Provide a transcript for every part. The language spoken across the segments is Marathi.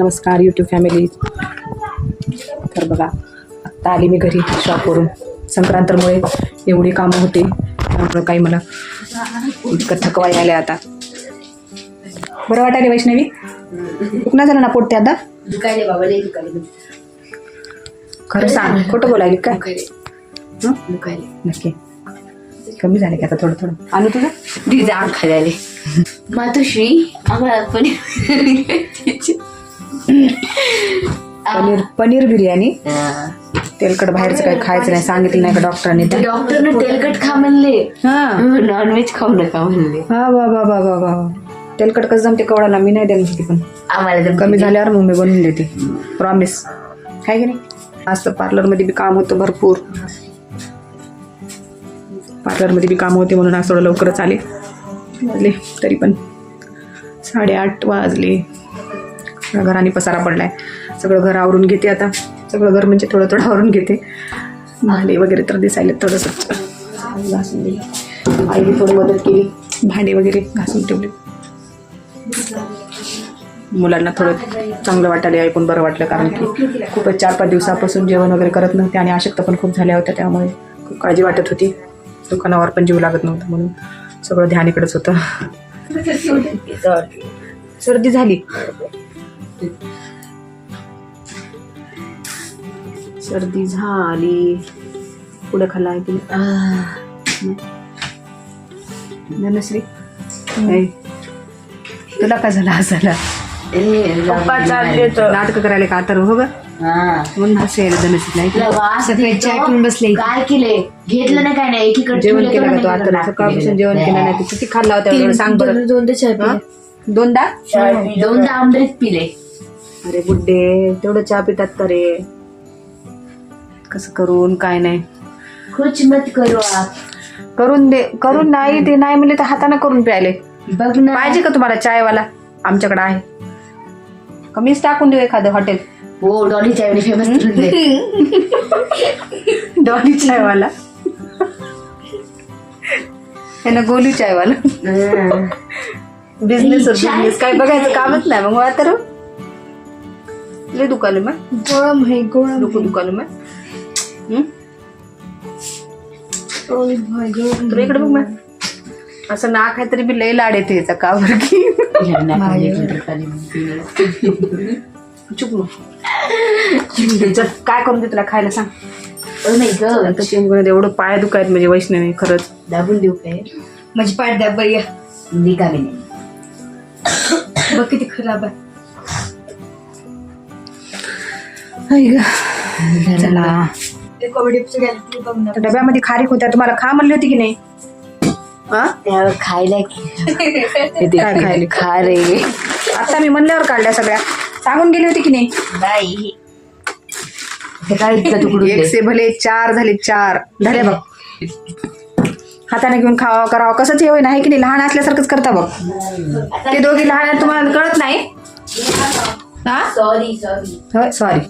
नमस्कार यूट्यूब फॅमिली तर बघा आत्ता आली मी घरी शॉपवरून संक्रांतमुळे एवढी कामं होते त्यामुळं काही मला इतकं थकवा यायला आता. बरं वाटायला वैष्णवी? दुखणं झालं ना पोट ते आता? खरं सांग खोटं बोलायली काय नक्की. कमी झाले का आता थोडं थोडं? आणि तुझं? दीदी आग खायला मातोश्री आम्हाला पण पनीर पनीर बिर्याणी. तेलकट बाहेरचं काही खायचं नाही सांगितलं नाही का डॉक्टरांनी डॉक्टरने तेलकट खा म्हणले. हां. नॉनव्हेज खाऊ नका म्हणले. हा वा वा वा वा वा. तेलकट कसं जमते कवडाला मी नाही देणार पण आम्हाला तर कमी झाल्यावर मग मी बनवून देते. प्रॉमिस काय की नाही? आज तर पार्लरमध्ये बी काम होतं भरपूर. पार्लरमध्ये बी काम होते म्हणून आज थोडं लवकरच आले. वाजले तरी पण साडेआठ वाजले. घराने पसारा पडलाय. सगळं घर आवरून घेते आता. सगळं घर म्हणजे थोडं थोडं आवरून घेते. भांडे वगैरे तर दिसायला थोडंसं घासून दिली. आईने थोडी मदत केली. भांडे वगैरे घासून ठेवले. मुलांना थोडं चांगलं वाटायला ऐकून बरं वाटलं कारण की खूपच चार पाच दिवसापासून जेवण वगैरे करत नव्हते आणि अशक्त पण खूप झाल्या होत्या त्यामुळे खूप काळजी वाटत होती. दुकानावर पण जीव लागत नव्हता म्हणून सगळं ध्यान इकडंच होतं. सर्दी झाली. सर्दी झाली. पुढे आहे तिने धनश्री तुला काय झालं हसायला? नाटक करायला का तर हो ग? म्हणून हसू यायला धनश्री नाही बसले. काय केले? घेतलं नाही काय नाही? एकीकडे जेवण केलं का तू? आता सकाळपासून जेवण केलं. नाही. तू किती खाल्ला होता सांग बरं. दोनदा? दोनदा. दोनदा आमरीत पिले. अरे गुड्डे तेवढं चहा पितात का रे? कसं करून काय नाही. कुछ मत करो आप. करून दे करून नाही ते नाही म्हणले तर हाताने करून प्यायले. बघ ना. पाहिजे का तुम्हाला चायवाला? आमच्याकडे आहे. कमीच टाकून देऊ एखादं हॉटेल. हो डॉली चाय फेमस डॉली चायवाला. ना गोली चायवाला. बिझनेस बिझनेस काय बघायचं कामच नाही मग मला तर लय दुकान मग? गोळम है गोळम नको दुकान मग. हम्म? तुला इकडे बघ मग. असं नाक आहे तरी बी लय लाड येते याचा का बरं की? चुप मग. काय करून दे तुला खायला सांग. आता चिमगुण्यात एवढं पाय दुखायत म्हणजे वैष्णवी खरंच. दाबून देऊ काय? माझी पाठ द्या बरी नाही बघ किती खराब आहे. चला. डब्यामध्ये खारीक होत्या तुम्हाला खा म्हणली होती की नाही? हा? त्यावर खायला काय खायले? खा रे. आता मी म्हणल्यावर काढल्या सगळ्या. सांगून गेली होती की नाही? एक. से भले चार झाले चार. झाले बघ. हाताने घेऊन खावा करावं. कसंच हे होईना आहे की नाही? लहान असल्यासारखंच करता बघ. ते दोघी लहान आहेत तुम्हाला कळत नाही? हा? सॉरी सॉरी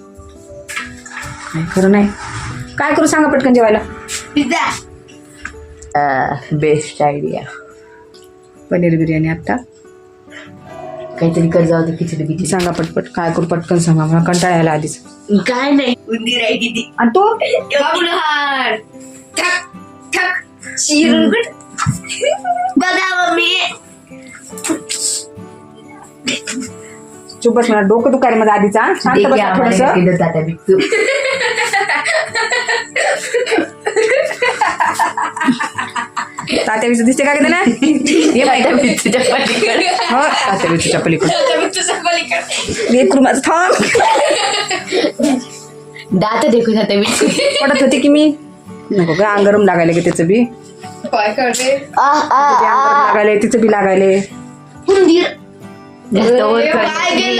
काय करू नाही. काय करू सांगा पटकन जेवायला? Pizza. Best idea paneer biryani आता काहीतरी कर जाऊ दे खिचडी बिचडी. सांगा पटपट काय करू पटकन सांगा मला कंटाळा यायला आधीच. काय नाही उंदीर आहे किती आणि तो? बाबूलहार ठक ठक शिरगुट बघा मम्मी चुप बस मला डोकं दुखायला माझं आधीचा? शांत बस थोडस. तात्या विषय दिसते का की ना ये बाई. बिट्टूच्या पलीकडे. हो तात्या विषयच्या पलीकडे. एक करू माझं थांब. दात देखू जाते बिट्टू पडत होती की मी? नको ग अंगरम लागायला गे त्याचं बी. काय करते लागायले तिचं बी लागायले. गेलं. दाबायली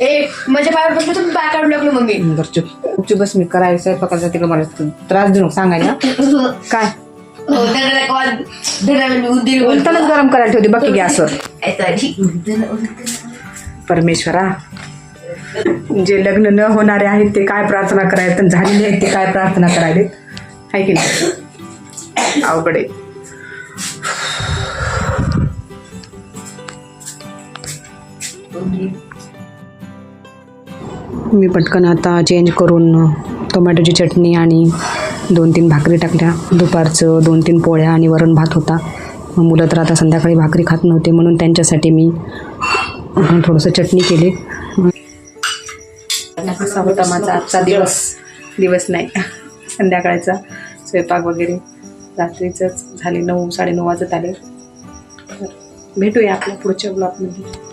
ए माझ्या पायावर बसलं तर पाय काढून लागलो मग मी बरं चुप. चुप बस मी. करायला स्वयंपाकाचा तिकडे मला त्रास देऊ नको सांगायला. काय? त्याला कॉल उंदीर बोलतो उलटनच गरम करायला ठेवते बाकी गॅसवर सॉरी परमेश्वरा जे लग्न न होणारे आहेत ते काय प्रार्थना करायला झालेले आहेत ते काय प्रार्थना करायले आहे की नाही? अवघड आहे. मी पटकन आता चेंज करून टोमॅटोची चटणी आणि दोन तीन भाकरी टाकल्या. दुपारचं दोन तीन पोळ्या आणि वरण भात होता. मग मुलं तर आता संध्याकाळी भाकरी खात नव्हते म्हणून त्यांच्यासाठी मी थोडंसं चटणी केली. असा होता माझा आजचा दिवस? दिवस नाही. संध्याकाळचा स्वयंपाक वगैरे. रात्रीचंच झाले नऊ साडेनऊ वाजत आले. तर भेटूया आपल्या पुढच्या ब्लॉगमध्ये